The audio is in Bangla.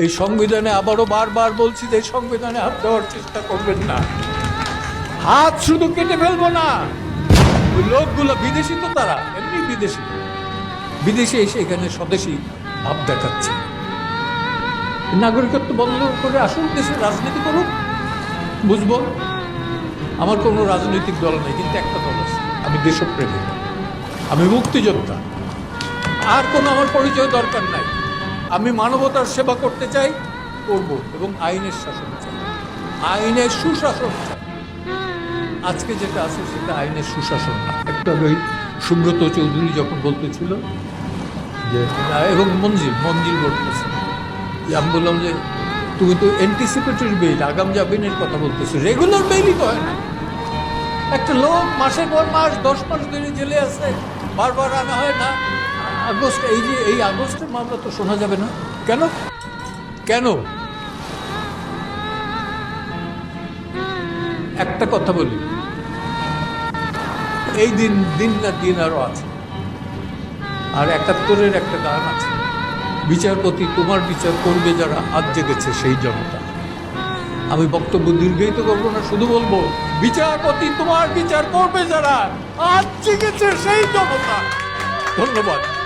এই সংবিধানে আবারও বারবার বলছি যে এই সংবিধানে হাত দেওয়ার চেষ্টা করবেন না। হাত শুধু কেটে ফেলব না। ওই লোকগুলো বিদেশি তো তারা, এমনি বিদেশি। বিদেশে এসে এখানে স্বদেশি ভাব দেখাচ্ছে। নাগরিকত্ব বন্ধ করে আসুন দেশে রাজনীতি করুন। বুঝব? আমার কোনো রাজনৈতিক দল নেই, কিন্তু একটা দল আছে। আমি দেশপ্রেমী। আমি মুক্তিযোদ্ধা। আর কোনো আমার পরিচয় দরকার নাই। আমি মানবতার সেবা করতে চাই, করব এবং আইনের শাসন চাই। আইনের সুশাসন চাই। আজকে যেটা আছে সেটা আইনের সুশাসন না। একটা ওই সুব্রত চৌধুরী যখন বলতেছিল যে, এবং মঞ্জিল মঞ্জিল বলতেছে। যে আমি বললাম যে, তুমি তো অ্যান্টিসিপেটরি বেইল আগাম জামিনের কথা বলতেছো। রেগুলার বেইলই তো হয় না। একটা লোক মাসের পর মাস, দশ মাস ধরে জেলে আছে, বারবার আনা হয় না। আগস্ট, এই যে এই আগস্টের মামলা তো শোনা যাবে না। কেন? কেন? একটা কথা বলি। এই দিন দিন না দিন আরও আছে। আর একাত্তরের একটা গান আছে। বিচারপতি, তোমার বিচার করবে যারা আজ জেগেছে সেই জনতা। আমি বক্তব্য দীর্ঘায়িত করব না, শুধু বলব, বিচারপতি, তোমার বিচার করবে যারা আজ জেগেছে সেই জনতা। ধন্যবাদ।